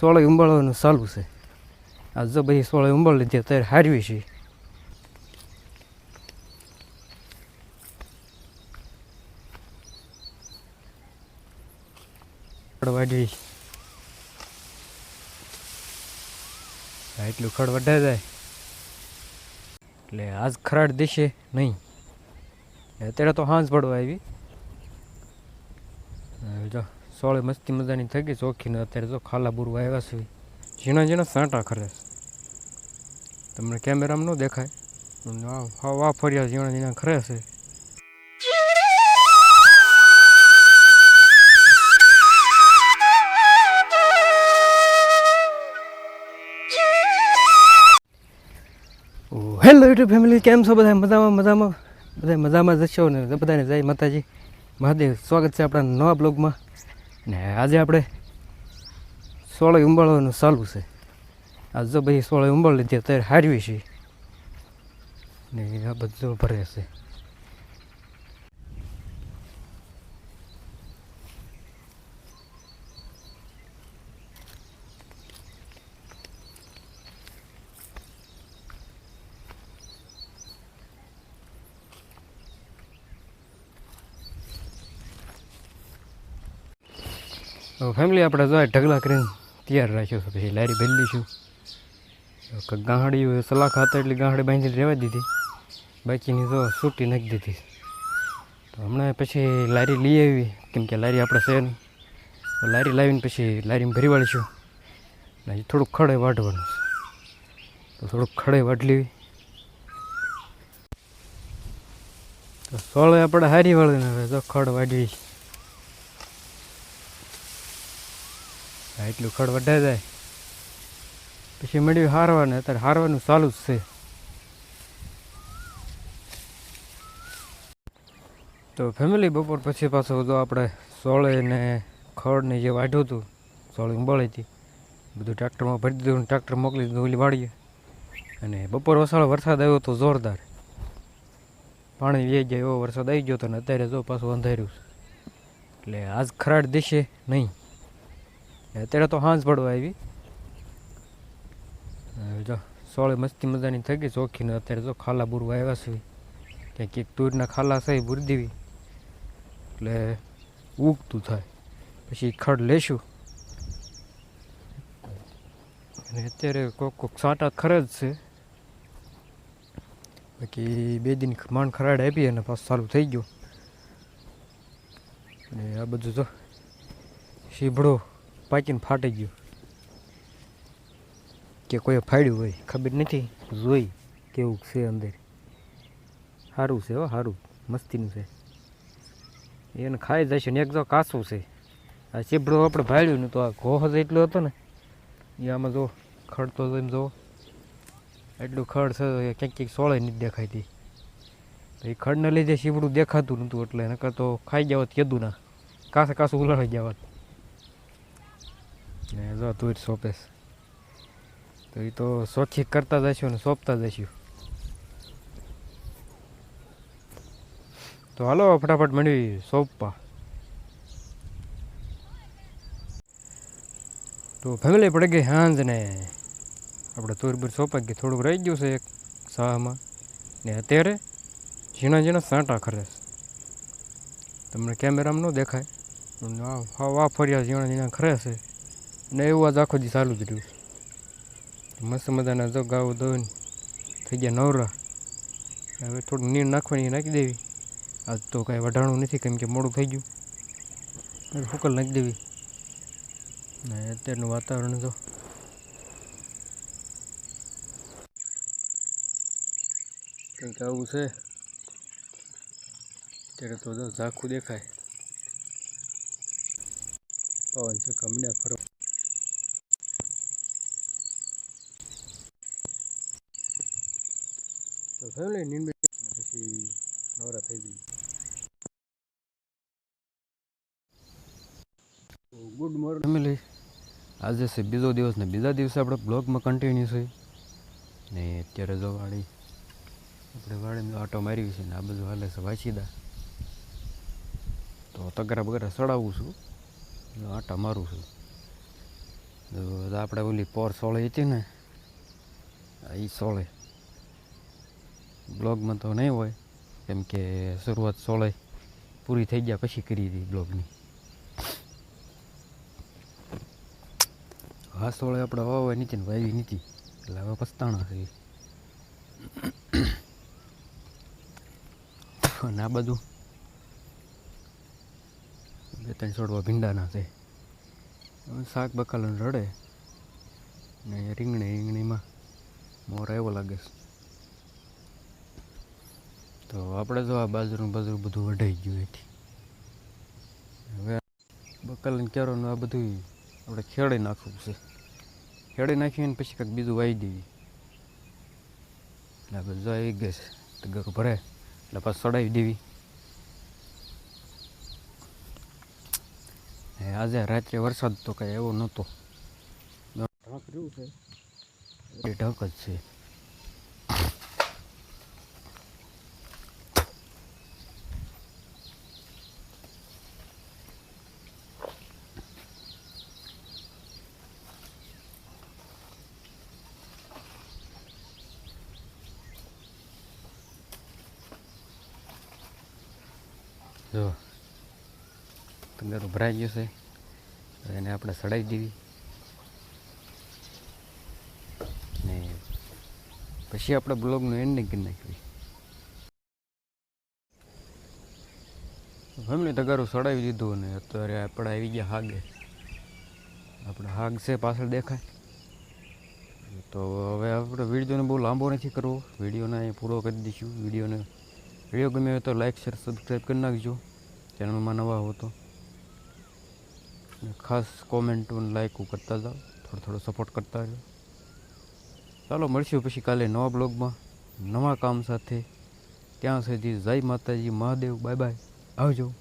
સોળે ઉંબાળવાનું ચાલુ છે. આ જો બધી સોળે ઉંબાળી લીધી અત્યારે હારવી છે. ખડ એટલું ખડ વઢાઈ જાય. એટલે આજ ખરાડ દેશે નહીં. અત્યારે તો હાંજ પડવા આવી. જો સોળે મસ્તી મજાની થઈ ગઈ ચોખ્ખીને અત્યારે જો ખાલા બુરવા આવ્યા છે. ઝીણા ઝીણા સાંટા ખરે તમને કેમેરામાં ન દેખાય, પણ હા વા ફર્યા ઝીણા ઝીણા ખરે છે. હેલો યુટ્યુબ ફેમિલી, કેમ છો બધા મજામાં મજામાં? બધા મજામાં જશો ને? બધાને જય માતાજી. મહાદેવ, સ્વાગત છે આપણા નવા બ્લોગમાં. ને આજે આપણે સોળે ઉંબાળવાનું ચાલુ છે. આજ જો બધી સોળે ઉંબાળી લીધી અત્યારે હારવી છીએ ને આ બધું ભરે છે. ફેમિલી આપણે જો ઢગલા કરીને તૈયાર રાખ્યો છે. પછી લારી ભરી લઈશું. ગાંહડી સલાહ ખાતા એટલી ગાંહડી બાંધીને રહેવા દીધી. બાકીની તો સૂટી નાખી દીધી. તો હમણાં પછી લારી લઈ આવી કેમ કે લારી આપણે છે તો લારી લાવીને પછી લારીમાં ભરી વાળીશું. ને થોડુંક ખડે વાઢવાનું છે. તો થોડુંક ખડે વાઢ લેવી તો સોળે આપણે હારી વાળીને હવે જો ખડ વાઢવી. હા, એટલું ખડ વઢાઈ જાય. પછી મળ્યું હારવાને, અત્યારે હારવાનું ચાલુ જ છે. તો ફેમિલી બપોર પછી પાછો તો આપણે સોળે ને ખડને જે વાઢ્યું હતું, સોળે ઉંબાળી હતી, બધું ટ્રેક્ટરમાં ભરી દીધું ટ્રેક્ટર મોકલી દીધું, ઓલી વાળીએ અને બપોર વસાળો વરસાદ આવ્યો હતો જોરદાર. પાણી વે જાય એવો વરસાદ આવી ગયો હતો ને અત્યારે જો પાછું અંધાર્યું એટલે આજ ખરાડ દેશે નહીં. અત્યારે તો હાંજ પડવા આવી. જો, સોળે મસ્તી મજાની થઈ ગઈ ચોખ્ખીને અત્યારે જો ખાલા બુરવા આવ્યા છે. ક્યાંક એક તુરના ખાલા છે બુરી દેવી. એટલે ઉગતું થાય. પછી ખડ લેશું. અને અત્યારે કોક કોક સાટા ખરે જ છે. બાકી બે દિન માંડ ખરાડ આપી અને પાછું ચાલુ થઈ ગયું. અને આ બધું જો શીભડો પાકીને ફાટી ગયું. કે કોઈ ફાડ્યું હોય, ખબર નથી. જોઈ કેવું છે અંદર. સારું છે હો સારું મસ્તીનું છે. એને ખાઈ જશે ને એક જો કાસું છે. આ ચીબડો આપણે ભાડ્યું ને તો આ ઘોહ જ એટલો હતો ને. એ આમાં જો ખડ તો એમ જો. એટલું ખડ છે ક્યાંક ક્યાંક સોળે નથી દેખાતી એ ખડને લીધે શીબડું દેખાતું નહોતું એટલે નકર તો ખાઈ જવાત કીધું ના કાસે કાસું ઉલાળી જવાત ને જો તું જ સોંપેશ તો એ તો સોખી કરતા જઈશું ને સોંપતા જઈશું તો હાલો ફટાફટ મંડવી સોંપવા. તો ફેમિલી પડી ગઈ હાંજ ને આપણે તુરબુર સોંપાઈ ગઈ. થોડુંક રહી ગયું છે એક સાહમાં. ને અત્યારે ઝીણા ઝીણા સાંટા ખરે તમને કેમેરામાં ન દેખાય. આ ફર્યા ઝીણા ઝીણા ખરે ને એવું આજ આખો દી ચાલુ જ રહ્યું મસ્ત મજાના જો ગાવો દોઈને થઈ ગયા નવરા હવે થોડું નીર નાખવાની નાખી દેવી આજ તો કાંઈ વઢાણું નથી કેમ કે મોડું થઈ ગયું ફૂકલ નાખી દેવી ને અત્યારનું વાતાવરણ જો કંઈક આવું છે અત્યારે તો ઝાખું દેખાય પવન છે કમડ્યા ફરો તો ફેમિલી નીંદ પછી નવરા થઈ ગઈ. ગુડ મોર્નિંગ ફેમિલી આજે છે બીજો દિવસ ને બીજા દિવસે આપણે બ્લોગમાં કન્ટિન્યુ છે. ને અત્યારે જો વાળી આપણે વાળીને આટો મારી છે ને આ બધું હાલે છે વાંચીદા તો તગરા બગરા સડાવું છું. આટા મારું છું. તો આપણે ઓલી પોર સોળે હતી ને એ સોળે. બ્લોગમાં તો નહીં હોય. કેમ કે શરૂઆત સોળે પૂરી થઈ ગયા પછી કરી હતી બ્લોગની. હા, સોળે આપણે વાવવા નીચે ને વાવી નીચી. એટલે હવે પસ્તાણા છે. અને આ બધું બે ત્રણ છોડવા ભીંડાના છે. શાક બકાલાને રડે. ને રીંગણી રીંગણીમાં મોર એવો લાગે છે. તો આપણે જો આ બાજરું બાજરું બધું વઢાઈ ગયું એથી. હવે બકાલાને કેરોનું આ બધું આપણે ખેડી નાખવું છે. ખેડી નાખીને પછી કંઈક બીજું વાવી દઈએ. એટલે આપણે જો આવી છે. તો ગરું ભરે એટલે પાછું સડાવી દેવી. આજે રાત્રે વરસાદ તો કાંઈ એવો નહોતો. ઢાંક રહ્યું છે. એ ઢાંક જ છે. જો તંગારું ભરાઈ ગયો છે. એને આપણે સડાઈ દેવી ને પછી આપણે બ્લોગનું એન્ડિંગ કરી નાખવી ફેમિલી તગારું સડાવી દીધું અને અત્યારે આપણે આવી ગયા હાગે. આપણે હાગ છે, પાછળ દેખાય. તો હવે આપણે વિડીયોને બહુ લાંબો નથી કરવો. વિડીયોને પૂરો કરી દઈશું. વિડીયોને વીડિયો ગમે તો લાઈક શેર સબસ્ક્રાઈબ કરી નાખજો. ચેનલમાં નવા હો તો. ખાસ કોમેન્ટ લાઈક કરતા જાઓ. થોડો થોડો સપોર્ટ કરતા જાઓ ચાલો, મળશું પછી કાલે નવા બ્લોગમાં નવા કામ સાથે. ત્યાં સુધી જય માતાજી, મહાદેવ બાય બાય આવજો.